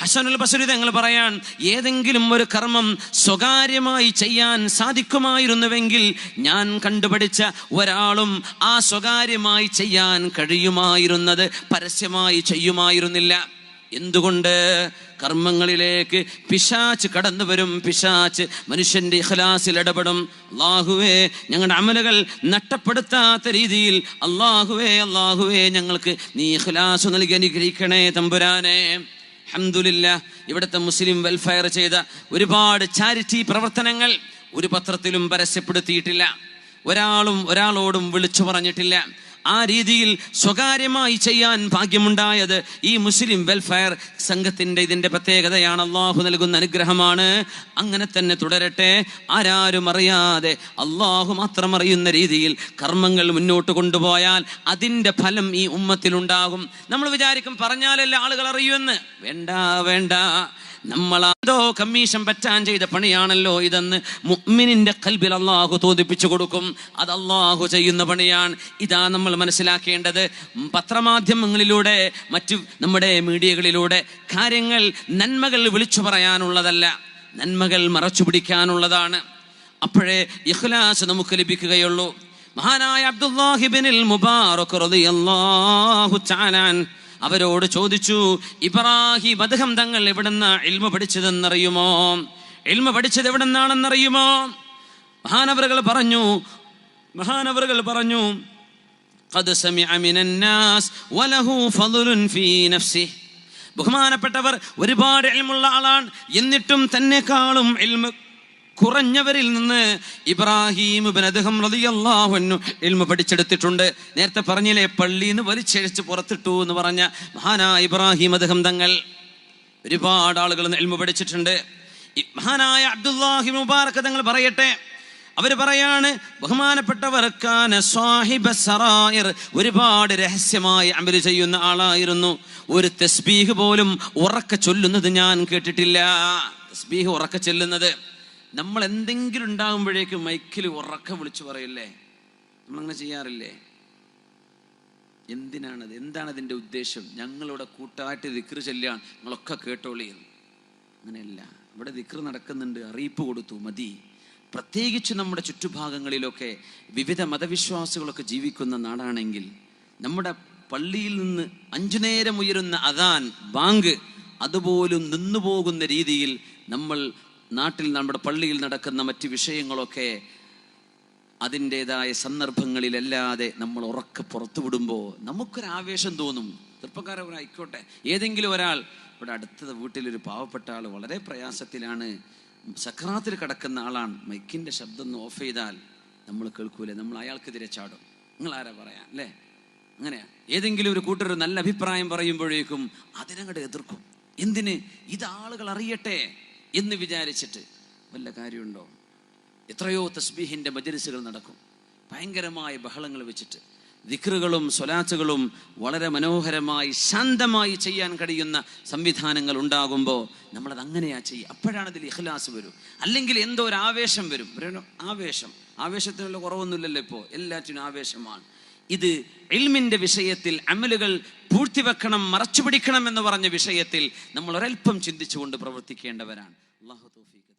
ഹസനുൽ ബസരി തങ്ങൾ പറയാൻ ഏതെങ്കിലും ഒരു കർമ്മം സ്വകാര്യമായി ചെയ്യാൻ സാധിക്കുമായിരുന്നുവെങ്കിൽ ഞാൻ കണ്ടുപിടിച്ച ഒരാളും ആ സ്വകാര്യമായി ചെയ്യാൻ കഴിയുമായിരുന്നത് പരസ്യമായി ചെയ്യുമായിരുന്നില്ല. എന്തുകൊണ്ട് കർമ്മങ്ങളിലേക്ക് പിശാച്ച് കടന്നു വരും? പിശാച്ച് മനുഷ്യന്റെ ഇഖലാസിൽ ഇടപെടും. അള്ളാഹുവേ ഞങ്ങളുടെ അമലുകൾ നഷ്ടപ്പെടുത്താത്ത രീതിയിൽ അള്ളാഹുവേ അള്ളാഹുവേ ഞങ്ങൾക്ക് നീ ഇഖലാസ് നൽകി അനുഗ്രഹിക്കണേ തമ്പുരാനെ. അഹമ്മദില്ല ഇവിടുത്തെ മുസ്ലിം വെൽഫെയർ ചെയ്ത ഒരുപാട് ചാരിറ്റി പ്രവർത്തനങ്ങൾ ഒരു പത്രത്തിലും പരസ്യപ്പെടുത്തിയിട്ടില്ല. ഒരാളും ഒരാളോടും വിളിച്ചു പറഞ്ഞിട്ടില്ല. ആ രീതിയിൽ സ്വകാര്യമായി ചെയ്യാൻ ഭാഗ്യമുണ്ടായത് ഈ മുസ്ലിം വെൽഫെയർ സംഘത്തിന്റെ ഇതിന്റെ പ്രത്യേകതയാണ്. അള്ളാഹു നൽകുന്ന അനുഗ്രഹമാണ്. അങ്ങനെ തന്നെ തുടരട്ടെ. ആരാരും അറിയാതെ അള്ളാഹു മാത്രം അറിയുന്ന രീതിയിൽ കർമ്മങ്ങൾ മുന്നോട്ട് കൊണ്ടുപോയാൽ അതിന്റെ ഫലം ഈ ഉമ്മത്തിലുണ്ടാകും നമ്മൾ വിചാരിക്കും പറഞ്ഞാലല്ലേ ആളുകൾ അറിയുമെന്ന് വേണ്ട വേണ്ട. നമ്മൾ അതോ കമ്മീഷൻ പറ്റാൻ ചെയ്ത പണിയാണല്ലോ ഇതെന്ന് മുഅ്മിനിന്റെ കൽബിൽ അള്ളാഹു തോന്നിപ്പിച്ചു കൊടുക്കും. അത് അള്ളാഹു ചെയ്യുന്ന പണിയാണ്. ഇതാ നമ്മൾ മനസ്സിലാക്കേണ്ടത്. പത്രമാധ്യമങ്ങളിലൂടെ മറ്റു നമ്മുടെ മീഡിയകളിലൂടെ കാര്യങ്ങൾ നന്മകൾ വിളിച്ചു പറയാനുള്ളതല്ല. നന്മകൾ മറച്ചു പിടിക്കാനുള്ളതാണ്. അപ്പോഴേ ഇഖ്ലാസ് നമുക്ക് ലഭിക്കുകയുള്ളൂ. മഹാനായ അബ്ദുല്ലാഹിബിനിൽ മുബാറക് റളിയല്ലാഹു അൻഹു അവരോട് ചോദിച്ചു ഇബ്രാഹിം അദ്ദേഹം തങ്ങൾ എവിടുന്ന എൽമ പഠിച്ചതെന്നറിയുമോ? എൽമ പഠിച്ചത് എവിടെന്നാണെന്നറിയുമോ? മഹാനവറുകൾ പറഞ്ഞു മഹാനവറുകൾ പറഞ്ഞു ബഹുമാനപ്പെട്ടവർ ഒരുപാട് എൽമുള്ള ആളാണ് എന്നിട്ടും തന്നെക്കാളും എൽമ കുറഞ്ഞവരിൽ നിന്ന് ഇബ്രാഹിം റളിയല്ലാഹു അൻഹു ഇൽമ പഠിച്ചെടുത്തിട്ടുണ്ട്. നേരത്തെ പറഞ്ഞില്ലേ പള്ളിയിൽ നിന്ന് വലിച്ചഴിച്ച് പുറത്തിട്ടു എന്ന് പറഞ്ഞ മഹാനാ ഇബ്രാഹിം അദ്ദേഹം തങ്ങൾ ഒരുപാട് ആളുകൾ ഇൽമ പഠിച്ചിട്ടുണ്ട്. മഹാനായ അബ്ദുല്ലാഹി മുബാറക് തങ്ങൾ പറയട്ടെ. അവർ പറയാണ് ബഹുമാനപ്പെട്ടവർക്കാണ് സ്വാഹിബ സറായർ ഒരുപാട് രഹസ്യമായി അമൽ ചെയ്യുന്ന ആളായിരുന്നു. ഒരു തസ്ബീഹ് പോലും ഉറക്ക ചൊല്ലുന്നത് ഞാൻ കേട്ടിട്ടില്ല. തസ്ബീഹ് ഉറക്ക ചൊല്ലുന്നത്. നമ്മൾ എന്തെങ്കിലും ഉണ്ടാകുമ്പോഴേക്കും മൈക്കിൽ ഉറക്കം വിളിച്ചു പറയില്ലേ? നമ്മളങ്ങനെ ചെയ്യാറില്ലേ? എന്തിനാണത്? എന്താണ് അതിന്റെ ഉദ്ദേശം? ഞങ്ങളിവിടെ കൂട്ടായിട്ട് ദിക്ർ ചെല്ലുകയാണ്. നിങ്ങളൊക്കെ കേട്ടോളി. അങ്ങനെയല്ല. ഇവിടെ ദിക്ർ നടക്കുന്നുണ്ട്. അറിയിപ്പ് കൊടുത്തു. മതി. പ്രത്യേകിച്ച് നമ്മുടെ ചുറ്റുഭാഗങ്ങളിലൊക്കെ വിവിധ മതവിശ്വാസികളൊക്കെ ജീവിക്കുന്ന നാടാണെങ്കിൽ നമ്മുടെ പള്ളിയിൽ നിന്ന് അഞ്ചു നേരം ഉയരുന്ന അതാൻ ബാങ്ക് അതുപോലും നിന്നു പോകുന്ന രീതിയിൽ നമ്മൾ നാട്ടിൽ നമ്മുടെ പള്ളിയിൽ നടക്കുന്ന മറ്റ് വിഷയങ്ങളൊക്കെ അതിന്റെതായ സന്ദർഭങ്ങളിലല്ലാതെ നമ്മൾ ഉറക്കെ പുറത്തു വിടുമ്പോൾ നമുക്കൊരു ആവേശം തോന്നും ചെറുപ്പക്കാരവരായിക്കോട്ടെ ഏതെങ്കിലും ഒരാൾ ഇവിടെ അടുത്ത വീട്ടിലൊരു പാവപ്പെട്ട ആൾ വളരെ പ്രയാസത്തിലാണ്. സക്രാത്തിൽ കിടക്കുന്ന ആളാണ്. മൈക്കിന്റെ ശബ്ദം ഒന്ന് ഓഫ് ചെയ്താൽ നമ്മൾ കേൾക്കൂലേ? നമ്മൾ അയാൾക്കെതിരെ ചാടും. നിങ്ങൾ ആരാ പറയാം? അല്ലേ? അങ്ങനെയാ? ഏതെങ്കിലും ഒരു കൂട്ടർ നല്ല അഭിപ്രായം പറയുമ്പോഴേക്കും അതിനങ്ങോട്ട് എതിർക്കും. എന്തിന്? ഇത് ആളുകൾ അറിയട്ടെ. എന്ന് വിചാരിച്ചിട്ട് വല്ല കാര്യമുണ്ടോ? എത്രയോ തസ്ബീഹിന്റെ മജലിസുകൾ നടക്കും. ഭയങ്കരമായ ബഹളങ്ങൾ വെച്ചിട്ട് ദിക്റുകളും സ്വലാത്തുകളും വളരെ മനോഹരമായി ശാന്തമായി ചെയ്യാൻ കഴിയുന്ന സംവിധാനങ്ങൾ ഉണ്ടാകുമ്പോൾ നമ്മളത് അങ്ങനെയാ ചെയ്യുക. അപ്പോഴാണ് അതിൽ ഇഖ്ലാസ് വരും. അല്ലെങ്കിൽ എന്തോ ഒരു ആവേശം വരും. ആവേശം. ആവേശത്തിനുള്ള കുറവൊന്നുമില്ലല്ലോ ഇപ്പോൾ എല്ലാറ്റിനും ആവേശമാണ്. ഇത് ഇൽമിന്റെ വിഷയത്തിൽ അമലുകൾ പൂഴ്ത്തിവെക്കണം മറച്ചുപിടിക്കണം എന്ന് പറഞ്ഞ വിഷയത്തിൽ നമ്മൾ ഒരൽപ്പം ചിന്തിച്ചുകൊണ്ട് പ്രവർത്തിക്കേണ്ടവരാണ്. അള്ളാഹു തൗഫീഖ്.